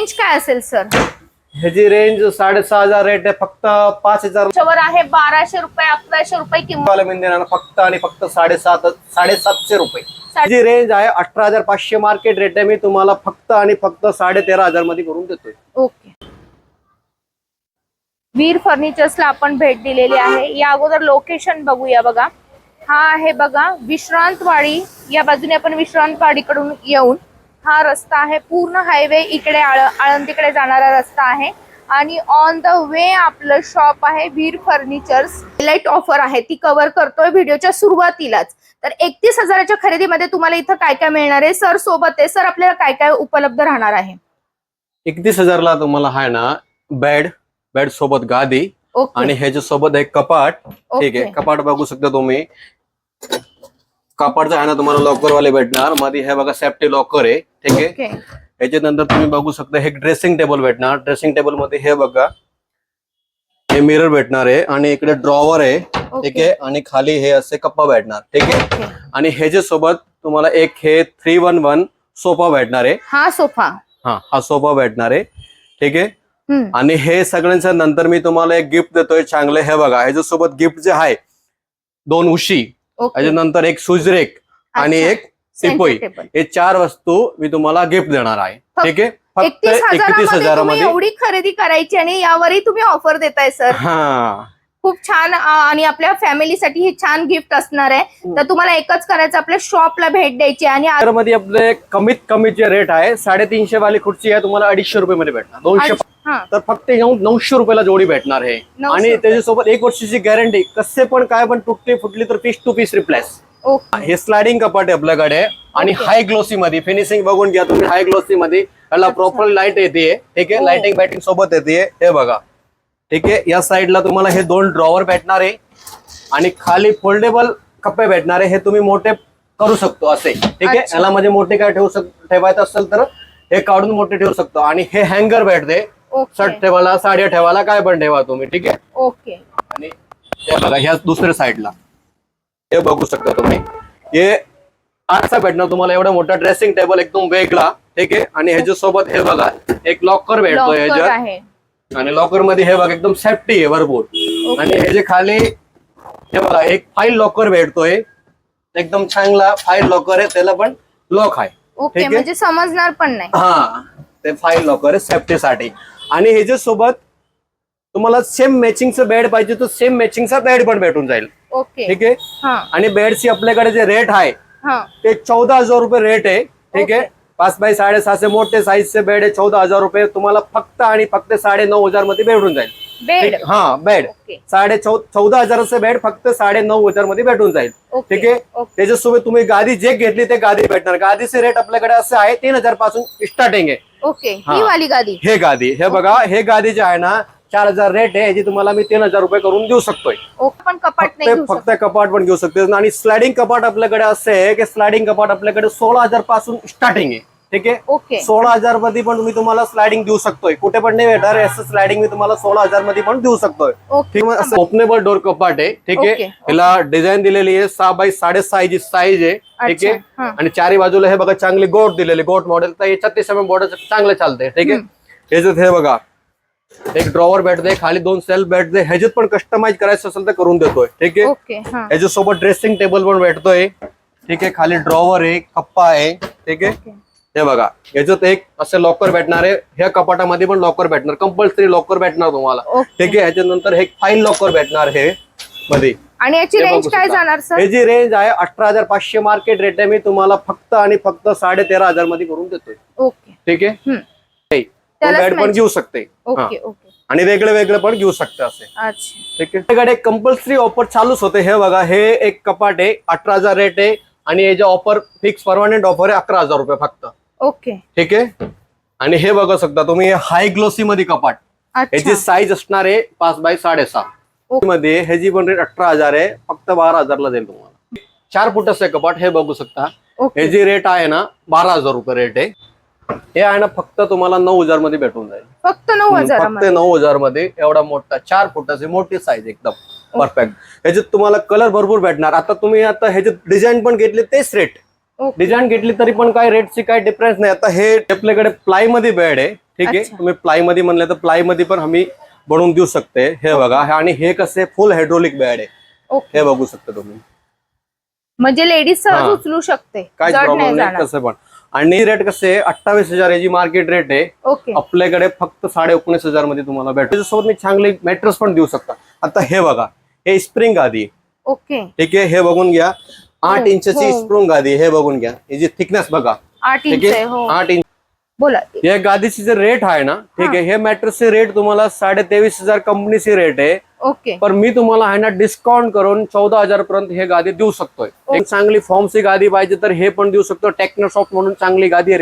Range काय असेल sir ह्याची रेंज साडेसहा हजार रेट आहे फक्त पाच हजार त्याच्यावर आहे बाराशे रुपये अकराशे रुपये किंमत. मी देणार फक्त आणि फक्त साडेसात साडेसातशे रुपये. साडे- जी रेंज आहे अठरा हजार पाचशे मार्केट रेट आहे मी तुम्हाला फक्त आणि फक्त साडे तेरा हजारमध्ये करून देतोय. ओके. वीर फर्निचर्सला आपण भेट दिलेली आहे. या अगोदर लोकेशन बघूया बघा. हा आहे बघा विश्रांतवाडी. या बाजूने आपण विश्रांतवाडीकडून येऊन हा रस्ता आहे. पूर्ण हायवे इकडे आळ आळंदीकडे जाणारा रस्ता आहे. आणि ऑन द वे आपलं शॉप आहे वीर फर्निचर्स लाइट ऑफर आहे. ती कव्हर करतोय व्हिडिओच्या सुरुवातीलाच. तर एकतीस हजाराच्या खरेदीमध्ये तुम्हाला इथं काय काय मिळणार आहे? सर सोबत आहे. सर आपल्याला काय काय उपलब्ध राहणार आहे? एकतीस हजारला तुम्हाला आहे ना बेड बेड सोबत गादी. आणि ह्याच्या सोबत एक कपाट. ठीक आहे. कपाट बघू शकता तुम्ही. कपाटचं आहे ना तुम्हाला लॉकर वाले भेटणार. मध्ये हे बघा सेफ्टी लॉकर आहे. ठीक आहे? याच्यानंतर तुम्ही बघू शकता हे ड्रेसिंग टेबल भेटणार. ड्रेसिंग टेबलमध्ये हे बघा हे मिरर भेटणार आहे आणि इकडे ड्रॉवर आहे. ठीक आहे? आणि खाली हे असे कप्पा भेटणार. ठीक आहे. आणि ह्याच्या सोबत तुम्हाला एक हे थ्री वन वन सोफा भेटणार आहे. हा सोफा. हा हा सोफा भेटणार आहे. ठीक आहे. आणि हे सगळ्यांच्या नंतर मी तुम्हाला एक गिफ्ट देतोय चांगलं. हे बघा ह्याच्यासोबत गिफ्ट जे आहे दोन उशी. त्याच्यानंतर एक सुजरेक आणि. एक टिपोई. Table. हे चार वस्तू मी तुम्हाला गिफ्ट देणार आहे. ठीक आहे? फक्त एकतीस हजारामध्ये एवढी खरेदी करायची आणि यावरही तुम्ही ऑफर देताय सर हा. खूप छान आणि आपल्या फॅमिलीसाठी हे छान गिफ्ट असणार आहे. तर तुम्हाला एकच करायचं आपल्या शॉपला भेट द्यायची आणि मध्ये आपले कमीत कमीचे रेट आहे साडेतीनशे वाली खुर्ची आहे तुम्हाला अडीचशे रुपये मध्ये भेटणार. दोनशे हा. तर फक्त येऊन नऊशे रुपयाला जोडी भेटणार आहे. आणि. त्याच्यासोबत एक वर्षाची गॅरंटी कसे पण काय पण तुटली फुटली तर पीस टू पीस रिप्लेस हे स्लायडिंग कपाट आहे आपल्याकडे आणि. हाय ग्लोसी मध्ये फिनिशिंग बघून घ्या तुम्ही हाय ग्लोसी मध्ये याला प्रॉपर लाइट येते. ठीक आहे? Oh. लाइटिंग बॅटिंग सोबत येते. हे बघा. ठीक आहे? या साईडला तुम्हाला हे दोन ड्रॉवर भेटणार आहे. आणि खाली फोल्डेबल कप्पे भेटणार आहे. हे तुम्ही मोठे करू शकतो असे. ठीक आहे. याला म्हणजे मोठे काय ठेवू शक ठेवायचं असेल तर हे काढून मोठे ठेवू शकतो. आणि हे हँगर भेटते. शर्ट ठेवायला साड्या ठेवायला काय पण ठेवा तुम्ही. ठीक आहे? ओके. आणि हे बघा ह्या दुसऱ्या साईडला हे बघू शकता तुम्ही. हे आठचा भेटणार तुम्हाला. एवढा मोठा ड्रेसिंग टेबल एकदम वेगळा. ठीक आहे? आणि ह्याच्या सोबत हे बघा एक लॉकर लॉकर ह्याच्यात. आणि लॉकरमध्ये हे बघा एकदम सेफ्टी आहे भरपूर. आणि ह्याचे खाली हे बघा एक फाईल लॉकर भेटतोय. एकदम चांगला फाईल लॉकर आहे त्याला पण लॉक आहे. ओके म्हणजे समजणार पण नाही. हा ते फाईल लॉकर आहे सेफ्टीसाठी आणि ह्याच्या सोबत तुम्हाला सेम मॅचिंगचं बेड पाहिजे तर सेम मॅचिंगचा बेड पण भेटून जाईल. ओके ठीक आहे? हा. आणि बेडची आपल्याकडे जे रेट आहे हा. ते चौदा हजार रुपये रेट आहे. ठीक आहे? पाच बाय साडेसहाशे मोठे साईजचे बेड आहे चौदा हजार रुपये. तुम्हाला फक्त आणि फक्त साडे नऊ हजारमध्ये भेटून जाईल. बेड ठीक- हा बेड ओके साडे चौ चौदा हजाराचं बेड फक्त साडे नऊ हजारमध्ये भेटून जाईल. ओके ठीक आहे? ओके त्याच्यासोबत तुम्ही गादी जे घेतली ते गादी भेटणार. गादीचे रेट आपल्याकडे असं आहे तीन हजारपासून स्टार्टिंग आहे. ओके हा. ही वाली गादी? हे गादी. हे बघा हे गादी जे आहे ना चार हजार रेट आहे याची तुम्हाला मी तीन हजार रुपये करून देऊ शकतोय. पण कपाट फक्त नाही घेऊ फक्त कपाट पण घेऊ शकते आणि स्लायडिंग कपाट आपल्याकडे असं आहे की स्लायडिंग कपाट आपल्याकडे सोळा हजारपासून स्टार्टिंग आहे. ठीक आहे? ओके. सोळा हजारमध्ये पण तुम्ही तुम्हाला स्लायडिंग देऊ शकतोय. कुठे पण नाही भेटणार असं स्लायडिंग मी तुम्हाला सोळा हजारमध्ये पण देऊ शकतोय. ओके ठीक आहे? असं ओपनेबल डोर कपाट आहे. ठीक. आहे? त्याला डिझाईन दिलेली आहे. सहा बाय साडेसहा जी साईज आहे. ठीक आहे? हा. आणि चारी बाजूला हे बघा चांगले गोट दिलेले गोट मॉडेल तर याच्यात ते सगळं मॉडेल चांगलं चालतंय. ठीक आहे? याच्यात हे बघा. एक ड्रॉवर भेटते खाली दोन सेल्फ भेटते ह्याच्यात पण कस्टमाइज करायचं असेल तर करून देतोय. ठीक आहे? ओके हा. याच्यासोबत ड्रेसिंग टेबल पण भेटतोय. ठीक आहे? खाली ड्रॉवर आहे कप्पा आहे. ठीक आहे. हे बघा याच्यात एक असे लॉकर भेटणार आहे. ह्या कपाटामध्ये पण लॉकर भेटणार. कंपल्सरी लॉकर भेटणार तुम्हाला. ठीक आहे? ह्याच्यानंतर हे फाईल लॉकर भेटणार हे मध्ये. आणि याची रेंज काय. जाणार सर ह्याची रेंज आहे अठरा हजार पाचशे मार्केट रेट आहे. मी तुम्हाला फक्त आणि फक्त साडे तेरा हजारमध्ये करून देतोय. ओके. ठीक आहे? हे. बेड पण. घेऊ शकते. हा. ओके. ओके आणि वेगळे वेगळे पण घेऊ शकते असे. ठीक आहे? कंपल्सरी ऑफर चालूच होते. हे बघा हे एक कपाट आहे अठरा हजार रेट आहे. आणि याच्या ऑफर फिक्स परमानंट ऑफर आहे अकरा हजार रुपये फक्त. ओके. ठीक आहे? आणि हे बघू शकता तुम्ही हाय ग्लोसी मध्ये कपाट. अच्छा. याची साईज असणार आहे पाच बाय साडेसहा. मध्ये ह्याची पण रेट अठरा हजार आहे फक्त बारा हजारला जाईल तुम्हाला. चार फुटाचं कपाट हे बघू शकता. ह्याची रेट आहे ना बारा हजार रुपये रेट आहे. हे आहे ना फक्त तुम्हाला नऊ हजारमध्ये भेटून जाईल. फक्त नऊ फक्त हजारामध्ये. नऊ हजारमध्ये एवढा मोठा चार फुटाची मोठी साईज एकदम परफेक्ट ह्याच्यात तुम्हाला कलर भरपूर भेटणार. आता तुम्ही आता ह्याच्यात डिझाईन पण घेतले तेच रेट डिझाईन घेतली तरी पण काय रेटची काय डिफरन्स नाही. आता हे आपल्याकडे प्लायमध्ये बेड आहे. ठीक आहे. तुम्ही प्लायमध्ये म्हणलं तर प्लायमध्ये पण आम्ही बनवून देऊ शकते. हे बघा आणि हे कसे फुल हायड्रोलिक बेड आहे. हे बघू शकता तुम्ही. म्हणजे लेडीज सहज. उचलू शकते. काय प्रॉब्लेम नाही कसं पण. आणि रेट कसे अठ्ठावीस हजार याची मार्केट रेट आहे. आपल्याकडे फक्त साडे एकोणीस हजारमध्ये तुम्हाला भेटेल त्याच्यासोबत मी चांगले मॅट्रेस पण देऊ शकता. आता हे बघा हे स्प्रिंग आधी. ओके ठीक आहे? हे बघून घ्या. आठ इंचची. स्प्रिंग आधी. हे बघून घ्या. याची थिकनेस बघा. आठ ठीक इंच हो. आठ इंच बोला. या गादीची जे रेट आहे ना ठीक आहे हे. मॅट्रेसचे रेट तुम्हाला साडे तेवीस हजार कंपनीची रेट आहे. ओके. पण मी तुम्हाला आहे ना डिस्काउंट करून चौदा हजार पर्यंत हे गादी देऊ शकतोय. एक चांगली फॉर्मची गादी पाहिजे तर हे पण देऊ शकतो. टेक्नोसॉफ्ट म्हणून चांगली गादी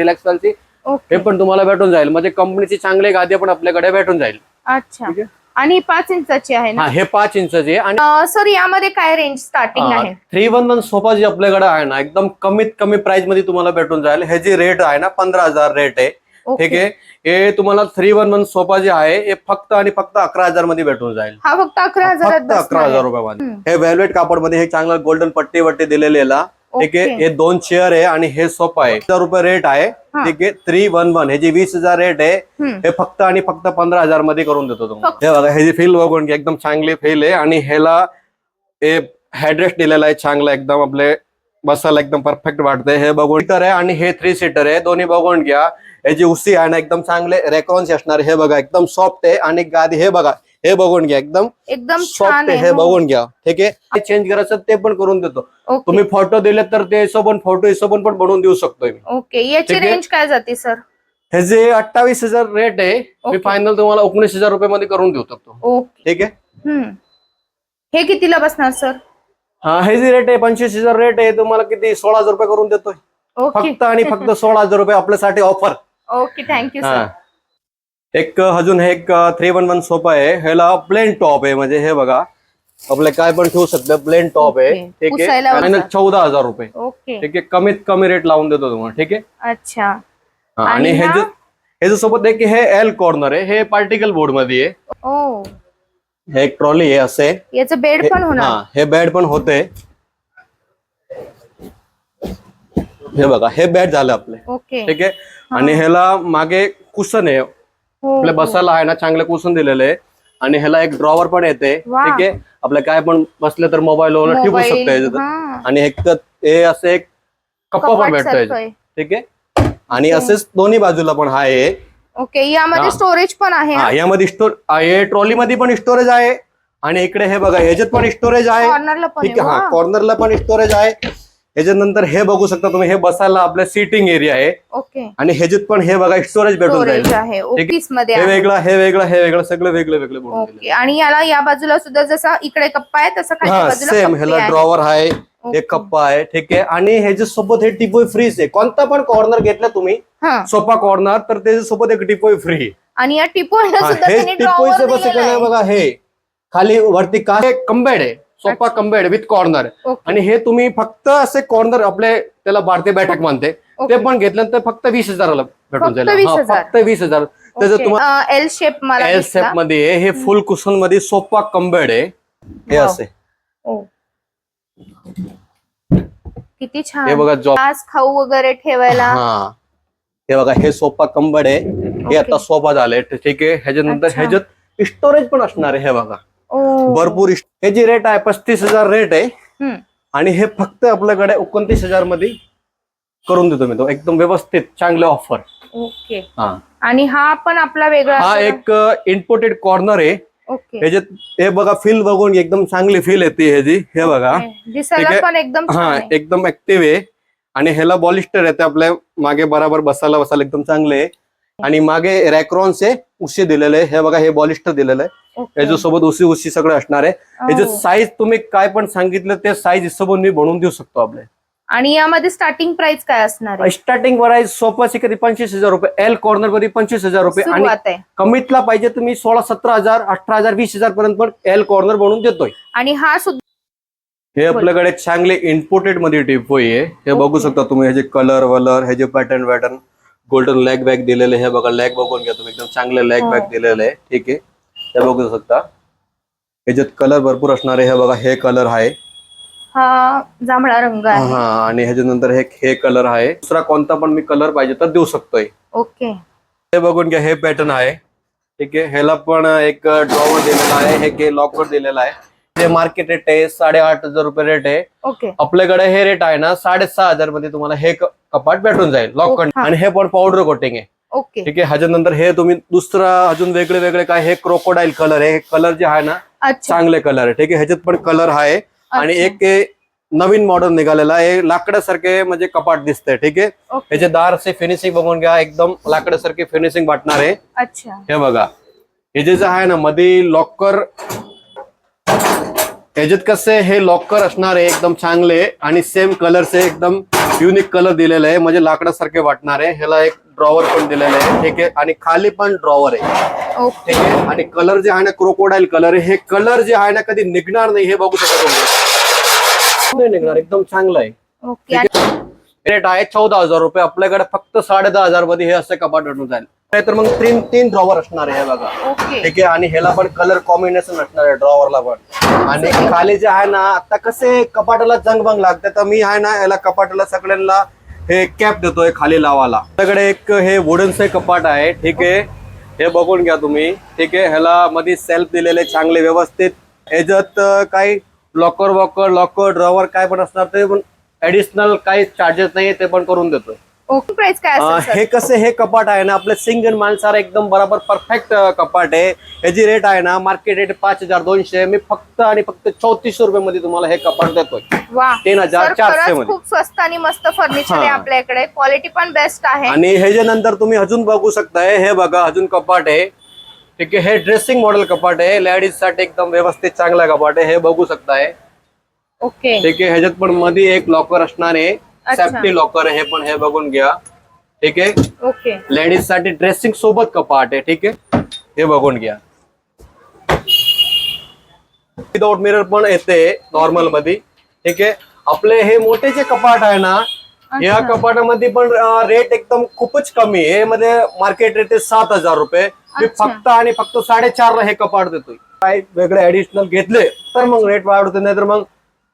ओके. हे पण तुम्हाला भेटून जाईल. म्हणजे कंपनीची चांगली गादी पण आपल्याकडे भेटून जाईल. अच्छा. आणि पाच इंचाची आहे ना? हा हे पाच इंचची आहे. आणि सर यामध्ये काय रेंज स्टार्टिंग आहे? थ्री वन वन सोफा जी आपल्याकडे आहे ना एकदम कमीत कमी प्राइसमध्ये तुम्हाला भेटून जाईल. हे जी रेट आहे ना पंधरा हजार रेट आहे. ठीक आहे? हे तुम्हाला थ्री वन वन सोफा जे आहे हे फक्त आणि फक्त अकरा हजारमध्ये भेटून जाईल. हा फक्त अकरा फक्त अकरा हजार. रुपयामध्ये. हे वेल्वेट कापडमध्ये हे चांगलं गोल्डन पट्टी वट्टी दिलेले आहे ठीक आहे. हे दोन चेअर आहे आणि हे सोफा आहे. हजार रुपये रेट आहे. ठीक आहे? थ्री वन वन हे जी वीस हजार रेट आहे. हे फक्त आणि फक्त पंधरा हजारमध्ये करून देतो तुम्हाला. हे बघा हे जी फील बघून घ्या एकदम चांगली फील आहे. आणि ह्याला हे हेडरेस्ट दिलेला आहे चांगला एकदम आपले बसायला एकदम परफेक्ट वाटतंय. हे बघून आहे आणि हे थ्री सीटर आहे. दोन्ही बघून घ्या. हे जी उसी आहे ना एकदम चांगले रेक्रॉन्स असणार. हे बघा एकदम सॉफ्ट आहे. आणि गादी हे बघा हे बघून घ्या एकदम एकदम सॉफ्ट छान आहे आहे हे हो. बघून घ्या ठीक आहे? चेंज करायचं ते पण करून देतो. तुम्ही फोटो दिले तर ते हिशोबन फोटो हिशोबन पण बनवून देऊ शकतोय मी. ओके याची. रेंज काय जाते सर? हे जे अठ्ठावीस हजार रेट आहे मी. फायनल तुम्हाला एकोणीस हजार रुपये मध्ये करून देऊ शकतो. ओके. ठीक आहे? हम्म. हे कितीला बसणार सर? हा हे जे रेट आहे पंचवीस हजार रेट आहे तुम्हाला किती? सोळा हजार रुपये करून देतोय. ओके. फक्त आणि फक्त सोळा हजार रुपये आपल्यासाठी ऑफर ओके थँक्यू सर एक अजून हे एक थ्री वन वन सोफा आहे. ह्याला प्लेन टॉप आहे. म्हणजे हे बघा आपले काय पण ठेवू शकतं प्लेन टॉप आहे. ठीक आहे? आणि. चौदा हजार रुपये. ठीक आहे? कमीत कमी रेट लावून देतो तुम्हाला. ठीक आहे? अच्छा. आणि हे हा? जे ह्याच्यासोबत एक हे एल कॉर्नर आहे हे पार्टिकल बोर्डमध्ये आहे. हे एक ट्रॉली आहे असे. याचं बेड पण होणार? हा हे बेड पण होते. हे बघा हे बेड झालं आपले. ठीक आहे? आणि ह्याला मागे कुशन आहे. आपल्या बसायला आहे ना चांगले कुशन दिलेले आहे आणि ह्याला एक ड्रॉवर पण येते. ठीक आहे आपल्या काय पण बसले तर मोबाईल वगैरे ठेवू शकतो. हा. आणि एक तर हे असं एक कप्पा पण कपाट भेटतो सारखं ह्याच्यात. आहे. ठीक आहे आणि असेच दोन्ही बाजूला पण आहे ओके यामध्ये हा. स्टोरेज पण आहे हा यामध्ये स्टोर हे ट्रॉली मध्ये पण स्टोरेज आहे आणि इकडे हे बघा ह्याच्यात पण स्टोरेज आहे ठीक आहे हा आहे कॉर्नरला पण स्टोरेज आहे याच्यानंतर हे बघू शकता तुम्ही हे बसायला आपल्या सिटिंग एरिया आहे. ओके आणि ह्याच्यात पण हे बघा स्टोरेज भेटून जाईल आहे ऑफिसमध्ये हे वेगळं हे वेगळं हे वेगळं सगळं वेगळं वेगळं. ओके आणि याला या बाजूला सुद्धा जसा इकडे कप्पा आहे तसा हा सेम ह्याला. ड्रॉवर आहे. हे कप्पा आहे ठीक आहे. आणि ह्याच्यासोबत हे टिपोय फ्रीज आहे कोणता पण कॉर्नर घेतला तुम्ही हा. सोफा कॉर्नर तर त्याच्यासोबत एक टिपोय फ्री आणि या टिपोला सुद्धा हे त्यांनी टिपोयचं ड्रॉवर बस दिलेलं नाही आहे. बघा हे. खाली वरती का हे कंबेड आहे. Sofa cum bed with corner. आणि हे तुम्ही फक्त असे कॉर्नर आपले त्याला भारतीय बैठक म्हणते ओके. ते पण घेतल्यानंतर फक्त वीस हजाराला भेटून फक्त जाईल 20,000. हा, फक्त वीस हजार त्याचं. तुम्हाला एल शेप एल. शेपमध्ये. हे फुल कुशनमध्ये सोफा कंबेड आहे हे. असे ओ. किती हे छान बघा जॉब खाऊ वगैरे ठेवायला हा हे बघा हे सोफा कंबड आहे हे. आता सोफा झाले ठीक आहे ह्याच्यानंतर. ह्याच्यात स्टोरेज पण असणार आहे हे बघा भरपूर हे जी रेट आहे पस्तीस हजार रेट आहे. आणि हे फक्त आपल्याकडे एकोणतीस हजारमध्ये करून देतो मी तो. एकदम व्यवस्थित चांगले ऑफर ओके. हा. आणि हा पण आपला वेगळा हा. एक इम्पोर्टेड कॉर्नर आहे. ओके. ह्याच्यात हे बघा फील बघून एकदम चांगली फील येते ह्याची हे बघा. ठीक आहे. पण एकदम हा. एकदम ऍक्टिव्ह आहे. आणि ह्याला बॉलिस्टर येते आपल्या मागे बराबर बसायला बसायला एकदम चांगले आहे. आणि मागे रॅक्रॉन्स आहे. उशी दिलेले आहे. हे बघा हे बॉलिस्टर दिलेलं आहे. याच्यासोबत उशी उशी सगळं असणार आहे. ओ. साईज तुम्ही काय पण सांगितलं ते साईज हिशोबून मी बनवून देऊ शकतो आपले. आणि यामध्ये स्टार्टिंग प्राइस काय असणार आहे? स्टार्टिंग प्राइस सोफाची कधी पंचवीस हजार रुपये एल कॉर्नरमध्ये पंचवीस हजार रुपये. आणि कमीतला पाहिजे तुम्ही सोळा सतरा हजार अठरा हजार वीस हजार पर्यंत पण एल कॉर्नर बनवून देतोय. आणि हा सुद्धा हे आपल्याकडे चांगले इम्पोर्टेडमध्ये टिपोई आहे. हे बघू. शकता तुम्ही ह्याचे कलर वलर ह्याचे पॅटर्न पॅटर्न गोल्डन लॅग बॅग दिलेले हे बघा लॅग बघून घ्या तुम्ही. एकदम चांगले लॅग. बॅग दिलेले आहे. ठीक आहे. हे बघू शकता. ह्याच्यात कलर भरपूर असणार आहे. हे बघा हे कलर आहे. हा जांभळा रंग आहे. हा आणि ह्याच्यानंतर हे हे कलर आहे. दुसरा कोणता पण मी कलर पाहिजे तर देऊ शकतोय. ओके. हे बघून घ्या हे पॅटर्न आहे. ठीक आहे. ह्याला पण एक ड्रॉवर दिलेला आहे. हे के लॉकर दिलेला आहे. हे मार्केट रेट आहे साडेआठ हजार रुपये रेट आहे. ओके आपल्याकडे हे रेट आहे ना साडेसहा हजारमध्ये तुम्हाला हे क- कपाट भेटून जाईल लॉकर हा. आणि हे पण पावडर कोटिंग आहे. ओके ठीक आहे ह्याच्यानंतर हे तुम्ही दुसरा अजून वेगळे वेगळे काय हे क्रोकोडाईल कलर आहे. हे कलर जे आहे ना अच्छा. चांगले कलर आहे. ठीक आहे ह्याच्यात पण कलर आहे. आणि अच्छा. एक हे नवीन मॉडल निघालेला आहे. लाकडासारखे म्हणजे कपाट दिसतंय. ठीक आहे? ओके ह्याचे दार असे फिनिशिंग बघून घ्या एकदम लाकडासारखे फिनिशिंग वाटणार आहे. अच्छा. हे बघा. हे जे जे आहे ना मध्ये लॉकर ह्याच्यात कसे हे लॉकर असणार आहे एकदम चांगले आणि सेम कलरचे एकदम युनिक कलर दिलेले आहे. म्हणजे लाकडासारखे वाटणार आहे. ह्याला एक ड्रॉवर पण दिलेलं आहे. ठीक आहे? आणि खाली पण ड्रॉवर आहे. ओके. ठीक आहे? आणि कलर जे आहे ना क्रोकोडाईल कलर आहे. हे कलर जे आहे ना कधी निघणार नाही हे बघू शकता तुम्ही. निघणार? एकदम चांगलं आहे. रेट आहे? चौदा हजार रुपये. आपल्याकडे फक्त साडे दहा हजारमध्ये हे असे कपाट भेटून जाईल. तर मग तीन तीन ड्रॉवर असणार आहे बघा. ठीक आहे? आणि ह्याला पण कलर कॉम्बिनेशन असणार आहे ड्रॉवरला पण. आणि खाली जे आहे ना आता कसे कपाटाला जंगबंग लागते तर मी आहे ना याला कपाटाला सगळ्यांना हे कॅप देतोय खाली लावायला. आपल्याकडे एक हे वुडनचे कपाट आहे ठीक आहे? हे बघून घ्या तुम्ही. ठीक आहे? ह्याला मध्ये सेल्फ दिलेले चांगले व्यवस्थित. ह्याच्यात काही लॉकर वॉकर लॉकर ड्रॉवर काय पण असणार ते पण ऍडिशनल काही चार्जेस नाही ते पण करून देतोय. ओके. प्राइस काय असेल हे कसे हे कपाट आहे ना आपले सिंगल माणसाला एकदम बरोबर परफेक्ट कपाट आहे. याची रेट आहे ना मार्केट रेट पाच हजार दोनशे. मी फक्त आणि फक्त चौतीसशे रुपये मध्ये तुम्हाला हे कपाट देतोय. तीन हजार चारशे मध्ये. खूप स्वस्त आणि मस्त फर्निचर आहे. आपल्याकडे. क्वालिटी पण बेस्ट आहे. आणि हे जे नंतर तुम्ही अजून बघू शकताय हे बघा अजून कपाट आहे. ठीक आहे हे ड्रेसिंग मॉडेल कपाट आहे. लेडीजसाठी एकदम व्यवस्थित चांगला कपाट आहे. हे बघू शकताय. ओके. ठीक आहे ह्याच्यात पण मध्ये एक लॉकर असणार आहे. सेफ्टी लॉकर आहे हे पण हे बघून घ्या. ठीक आहे? ओके. लेडीजसाठी ड्रेसिंग सोबत कपाट आहे? ठीक आहे? हे बघून घ्या. विदाउट मिरर पण येते नॉर्मलमध्ये ठीक आहे? आपले हे मोठे जे कपाट आहे ना या. कपाटामध्ये पण रेट एकदम खूपच कमी आहे. मध्ये मार्केट रेट आहे सात हजार रुपये. मी. फक्त आणि फक्त साडेचार ला हे कपाट देतोय. काय वेगळे ऍडिशनल घेतले तर मग रेट वाढवते नाही तर मग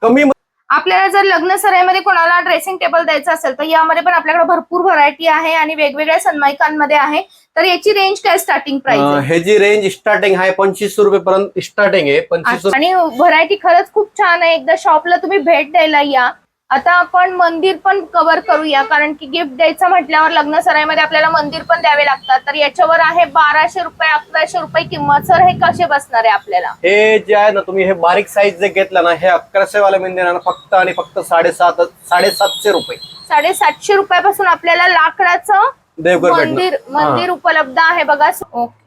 कमी आपल्याला जर लग्न सराईमध्ये कोणाला ड्रेसिंग टेबल द्यायचं असेल तर यामध्ये पण आपल्याकडे भरपूर व्हरायटी आहे आणि वेगवेगळ्या सन्माईकांमध्ये आहे. तर याची रेंज काय स्टार्टिंग प्राइस हे जी रेंज स्टार्टिंग आहे पंचवीस रुपये पर्यंत स्टार्टिंग आहे. पंचवीस आणि व्हरायटी खरंच खूप छान आहे. एकदा शॉपला तुम्ही भेट द्यायला या. आता आपण मंदिर पण कव्हर करूया कारण की गिफ्ट द्यायचं म्हटल्यावर लग्न सराईमध्ये आपल्याला मंदिर पण द्यावे लागतात. तर याच्यावर आहे बाराशे रुपये अकराशे रुपये किंमत. सर हे कसे बसणार आहे आपल्याला? हे जे आहे ना तुम्ही हे बारीक साईज जे घेतलं ना हे अकराशे वाला मी देणार फक्त आणि फक्त साडेसात साडेसातशे रुपये. साडेसातशे रुपयापासून आपल्याला लाकडाचं देवघर मंदिर भेटणार मंदिर उपलब्ध आहे बघा. ओके.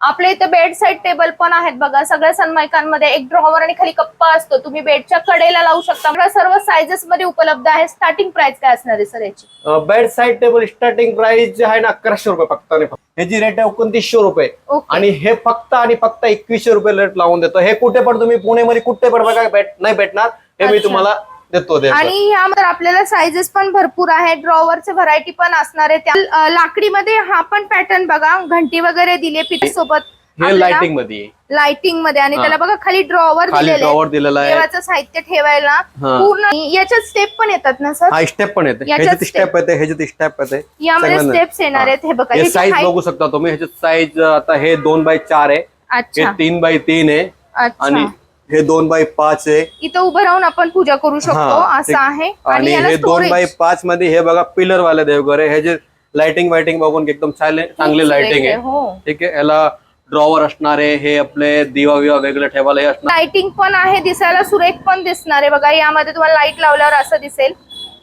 आपल्या इथे बेड साईड टेबल पण आहेत बघा. सगळ्या सन्मायकांमध्ये एक ड्रॉवर आणि खाली कप्पा असतो. तुम्ही बेडच्या कडेला लावू शकता. सर्व सायझेस मध्ये उपलब्ध आहे. स्टार्टिंग प्राइस काय असणार आहे सर याची? Bed side table starting price जे आहे ना अकराशे रुपये फक्त आणि फक्त. ह्याची रेट आहे एकोणतीसशे रुपये. आणि हे फक्त आणि फक्त एकवीसशे रुपये रेट लावून देतो. हे कुठे पण तुम्ही पुणेमध्ये कुठे पण बघा नाही भेटणार. हे मी. तुम्हाला देतो ते आणि ह्यामध्ये आपल्याला सायझेस पण भरपूर आहे ड्रॉवरचे व्हरायटी पण असणार आहे. त्या लाकडीमध्ये हा पण पॅटर्न बघा. घंटी वगैरे दिली पिठी सोबत हे लाइटिंगमध्ये. लाइटिंगमध्ये. आणि. त्याला बघा खाली ड्रॉवर ड्रॉवर दिलेला आहे. देवाचं साहित्य ठेवायला. पूर्ण. याच्यात स्टेप पण येतात ना सर हा स्टेप पण येते. याच्यात ह्याच्यात. स्टेप येते ह्याच्यात स्टेप येते. यामध्ये. स्टेप्स येणार आहेत. हे बघा साईज बघू शकता तुम्ही. ह्याच्यात साईज आता हे दोन बाय चार आहे. हे अच्छा. तीन बाय तीन आहे. आणि अच्छा हे दोन बाय पाच आहे. इथं उभं राहून आपण पूजा करू शकतो हा, असं. आहे. आणि हे दोन बाय. पाच मध्ये हे बघा पिलर वाले देवघर आहे. हे जे लाइटिंग वाइटिंग बघून एकदम चांगले चांगले लाइटिंग आहे. हो. ठीक आहे याला ड्रॉवर असणार आहे. हे आपले दिवा विवा वेगळे ठेवायला हे असणार. लाइटिंग पण आहे दिसायला सुरेख पण दिसणार आहे. बघा यामध्ये तुम्हाला लाइट लावल्यावर असं दिसेल.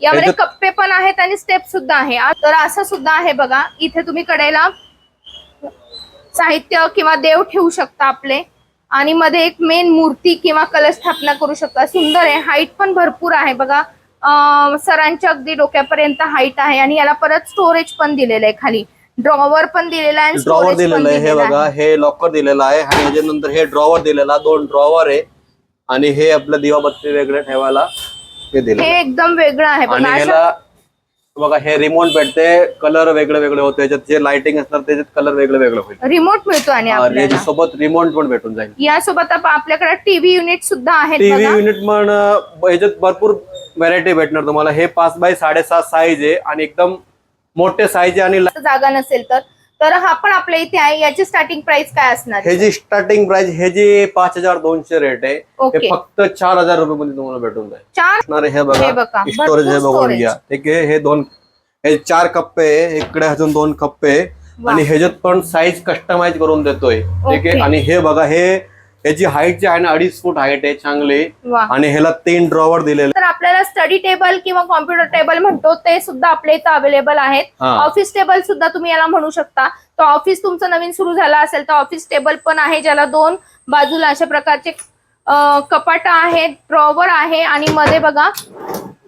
यामध्ये त्याच्यात- कप्पे पण आहेत आणि स्टेप सुद्धा आहे. आ- तर असं सुद्धा आहे बघा. इथे तुम्ही कडेला साहित्य किंवा देव ठेवू शकता आपले. आणि मध्ये एक मेन मूर्ती किंवा कलश स्थापना करू शकता. सुंदर आहे. हाईट पण भरपूर आहे. बघा सरांच्या अगदी डोक्यापर्यंत हाईट आहे आणि याला परत स्टोरेज पण दिलेलं आहे खाली. ड्रॉवर पण दिलेला आहे ड्रॉवर दिलेलं आहे. हे बघा. हे लॉकर दिलेलं आहे आणि ह्याच्यानंतर हे ड्रॉवर दिलेला दोन ड्रॉवर आहे. आणि हे आपलं दिवाबत्ती वेगळे ठेवायला हे दिलं हे एकदम वेगळं आहे. बघा हे रिमोट भेटते कलर वेगळे वेगळे होते त्याच्यात जे लाइटिंग असणार त्याच्यात कलर वेगळे वेगळे होईल. रिमोट मिळतो आणि आपल्याला. याच्यासोबत रिमोट पण भेटून जाईल. यासोबत आप- आपल्याकडे टीव्ही युनिट सुद्धा आहेत टीव्ही बघा. युनिट पण अं, याच्यात भरपूर व्हरायटी भेटणार तुम्हाला. हे पाच बाय साडेसात साईज आहे आणि एकदम मोठे साईज आहे आणि जास्त जागा नसेल तर. तर हा पण आपल्या इथे आहे. याची स्टार्टिंग प्राइस काय असणार? हे जी स्टार्टिंग प्राइस हे जी पाच हजार दोनशे रेट आहे. हे फक्त चार हजार रुपये मध्ये तुम्हाला भेटून जाईल. चार हे बघा, स्टोरेज हे बघून. घ्या. ठीक आहे हे दोन हे चार कप्पे इकडे अजून दोन कप्पे. आणि ह्याच्यात पण साईज कस्टमाइज करून देतोय. ठीक. आहे? आणि हे बघा हे ह्याची हाईट जी आहे ना अडीच फूट हाईट आहे चांगली. आणि ह्याला तीन ड्रॉवर दिलेले. तर आपल्याला स्टडी टेबल किंवा कॉम्प्युटर टेबल म्हणतो ते सुद्धा आपल्या इथं अवेलेबल आहेत. ऑफिस टेबल सुद्धा तुम्ही याला म्हणू शकता. तर ऑफिस तुमचं नवीन सुरू झालं असेल तर ऑफिस टेबल पण आहे ज्याला दोन बाजूला अशा प्रकारचे कपाट आहेत ड्रॉवर आहे आणि मध्ये बघा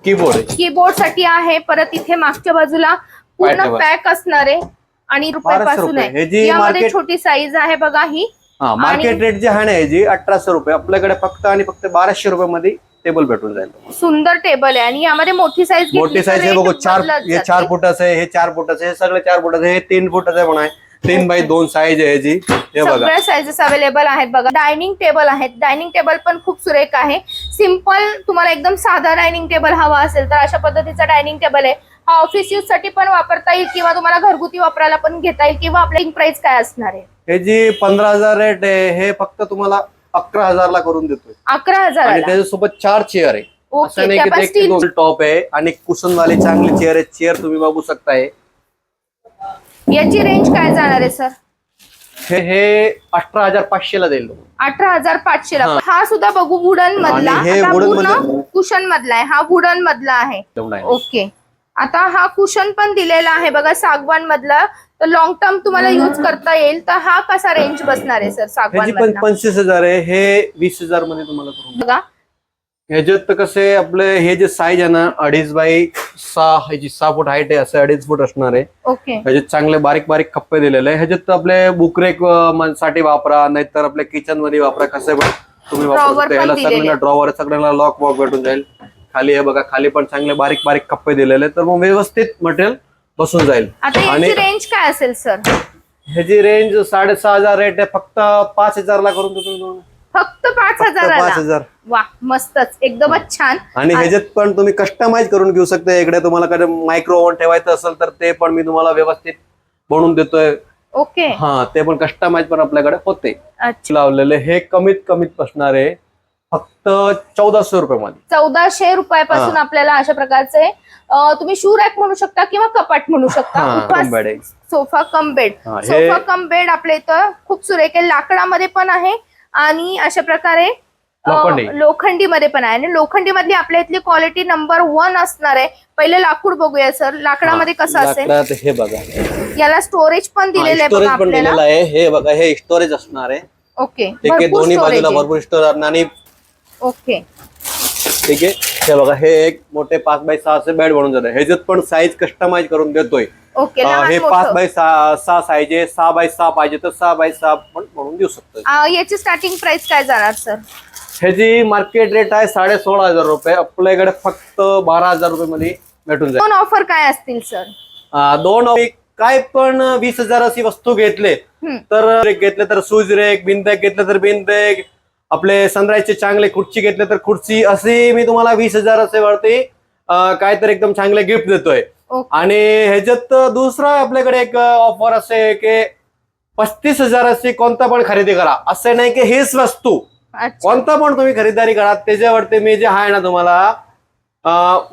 कीबोर्ड आहे. कीबोर्डसाठी आहे. परत इथे मागच्या बाजूला पूर्ण पॅक असणार आहे. आणि रुपयापासून रुपये. आहे. यामध्ये छोटी साईज आहे बघा ही. हा मार्केट रेट जे आहे ह्याची अठराशे रुपये आपल्याकडे फक्त आणि फक्त बाराशे रुपये मध्ये टेबल भेटून जाईल. सुंदर टेबल आहे. आणि यामध्ये मोठी साईज मोठी साईज हे बघू चार हे चार फुटाचं आहे हे चार फुटाचं आहे हे सगळं चार फुटाचं आहे हे तीन फुटाचं पण आहे तीन बाय दोन साईज आहे हे बघा. सगळ्या साईजेस अवेलेबल आहेत बघा. डायनिंग टेबल आहेत. डायनिंग टेबल पण खूप सुरेख आहे. सिंपल तुम्हाला एकदम साधा डायनिंग टेबल हवा असेल तर अशा पद्धतीचा डायनिंग टेबल आहे. ऑफिस यूजसाठी पण वापरता येईल किंवा तुम्हाला घरगुती वापरायला पण घेता येईल किंवा आपल्या प्राइस काय असणार आहे? हे जी पंधरा हजार रेट आहे हे फक्त तुम्हाला अकरा हजारला करून देतोय. अकरा आणि हजार त्याच्यासोबत चार चेअर आहे. ओके, असं नाही त्या की पण ते एक steel- दोन टॉप आहे आणि कुशन वाली चांगली चेअर आहे चेअर तुम्ही बघू शकताय. याची रेंज काय जाणार आहे सर हे हे अठरा हजार पाचशे ला देईल. अठरा हजार पाचशे ला हा. हा सुद्धा बघू वुडन मधला. आणि हे आता wooden पूर्ण मधलं- कुशन मधला आहे. हा वुडन मधला आहे. ओके आता हा कुशन पण दिलेला आहे बघा सागवान मधला तर लॉंग टर्म तुम्हाला युज करता येईल. तर हा कसा रेंज बसणार आहे सर सागवान ह्याची पण मधला पंचवीस हजार आहे. हे वीस हजारमध्ये तुम्हाला करून. बघा. ह्याच्यात तर कसे आपले हे जे साईज आहे ना अडीच बाय सहा ह्याची सहा फूट हाईट आहे असं अडीच फूट असणार आहे. ओके ह्याच्यात चांगले बारीक बारीक कप्पे दिलेले आहे ह्याच्यात आपले बुकरेकसाठी वापरा नाहीतर आपल्या किचनमध्ये वापरा कसे पण तुम्ही वापरू Drawer शकता. ह्याला दिलेले सगळ्यांना. ड्रॉवर सगळ्यांना लॉक वॉक भेटून जाईल. खाली हे बघा खाली पण चांगले बारीक बारीक कप्पे दिलेले. तर मग व्यवस्थित मटेरियल बसून जाईल. आता आणि याची रेंज काय असेल सर ह्याची रेंज साडेसहा हजार रेट आहे. फक्त पाच हजार ला करून देतो मी तुम्हाला. फक्त पाच फक्त पाच हजार. वा मस्तच. एकदमच छान. आणि ह्याच्यात पण तुम्ही कस्टमाइज करून घेऊ शकता. इकडे तुम्हाला कधी मायक्रो ओव्हन ठेवायचं असेल तर ते पण मी तुम्हाला व्यवस्थित बनवून देतोय. ओके. हा ते पण कस्टमाइज पण आपल्याकडे होते. अच्छा. लावलेले हे कमीत कमीत बसणार आहे फक्त चौदाशे रुपये मध्ये चौदाशे रुपयापासून हा. आपल्याला अशा प्रकारचे अं, तुम्ही शू रॅक म्हणू शकता किंवा कपाट म्हणू शकता. हा, आहे. सोफा कम बेड हा, हे- सोफा कम बेड आपल्या इथं खूप सुरेख आहे. लाकडामध्ये पण आहे आणि अशा प्रकारे लोखंडी. लोखंडीमध्ये पण आहे. आणि लोखंडी मधली आपल्या इथली क्वालिटी नंबर वन असणार आहे. पहिले लाकूड बघूया सर लाकडामध्ये कसं असेल? लाकडात हे बघा. याला स्टोरेज पण दिलेलं आहे स्टोरेज बघा दिलेलं आपल्याला. आहे. हे बघा हे स्टोरेज असणार आहे. ओके भरपूर दोन्ही बाजूला आहे. भरपूर स्टोरेज आणि ओके. ठीक आहे. हे बघा हे एक मोठे पाच बाय सहाचे बेड बनवून जाते. ह्याच्यात पण साईज कस्टमाइज करून देतोय. ओके अं, लहान हे पाच मोठं. बाय सहा सहा साईज आहे. सहा बाय सहा पाहिजे तर सहा बाय सहा पण बनवून देऊ शकतो अं, याची स्टार्टिंग प्राइस काय जाणार सर ह्याची मार्केट रेट आहे साडे सोळा हजार रुपये. आपल्याकडे फक्त बारा हजार रुपये मध्ये भेटून जाईल. दोन ऑफर काय असतील सर अं, दोन काय पण वीस हजाराची वस्तू घेतले हम्म. तर रेक घेतले तर शूज रेक बिन बॅग घेतलं तर बिन बॅग आपले सनराईजचे चांगले खुर्ची घेतले तर खुर्ची असे मी तुम्हाला वीस हजाराचे वरती अं, काय तर एकदम चांगले गिफ्ट देतोय. आणि ह्याच्यात दुसरा आपल्याकडे एक ऑफर असे की पस्तीस हजाराची कोणता पण खरेदी करा. असं नाही की हेच वस्तू. कोणता पण तुम्ही खरेदारी करा त्याच्यावरती मी जे आहे ना तुम्हाला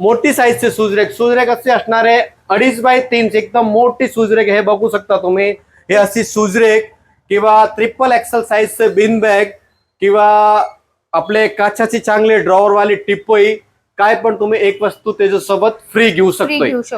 मोठी साईजचे सुजरेक सुजरेक असे असणारे अडीच बाय तीनचे एकदम मोठी सुजरेक हे बघू शकता तुम्ही. हे अशी सुजरेक किंवा ट्रिपल एक्सल साईजचे बिन बॅग किंवा आपले काचाची चांगली ड्रॉवर वाली टिप्पई काय पण तुम्ही एक वस्तू त्याच्यासोबत फ्री घेऊ फ्री शकतोय. घेऊ शकतो.